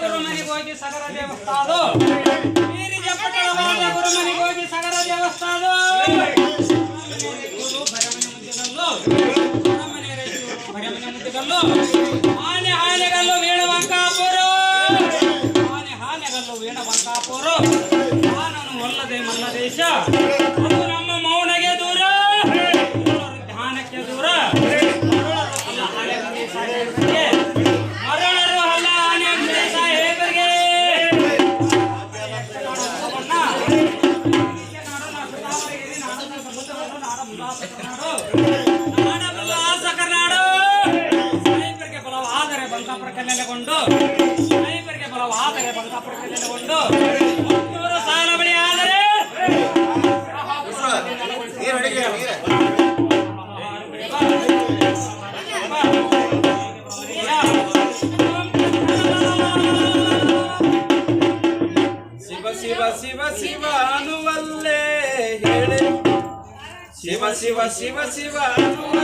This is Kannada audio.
ಗುರು ಮನೆಗೆ ಹೋಗಿ ಸಗರ ದೇವಸ್ಥಾನ ಬೀರಿ ಜಪ್ಪಟಳ ಬಾದ ಗುರು ಮನೆಗೆ ಹೋಗಿ ಸಗರ ದೇವಸ್ಥಾನ ಗುರು ಬರಮನೆ ಮುದ್ದಗಲ್ಲು ಬರಮನೆ ರೈತರು ಬರಮನೆ ಮುದ್ದಗಲ್ಲು ಆನೆ ಆನೆಗಲ್ಲು ವೀಣ ಬಂಕಾಪುರ ಆನೆ ಆನೆಗಲ್ಲು ವೀಣ ಬಂಕಾಪುರ ಆನನು ಒಲ್ಲದೆ ಮಲ್ಲದೇಶ ಅದು ಕಲ್ಯಾಣಗೊಂಡು ಸ್ನೈಪರ್ಗೆ ಬಲವಾದರೆ ಬಂಕಾಪುರ ಕಲ್ಯಾಣಗೊಂಡು ಮುನ್ನೂರು ಸಾಲ ಬಳಿ ಆದರೆ Shiva Shiva Shiva Shiva ಅನ್ನುವಲ್ಲೇ Siva, Siva, Siva, Siva, Siva.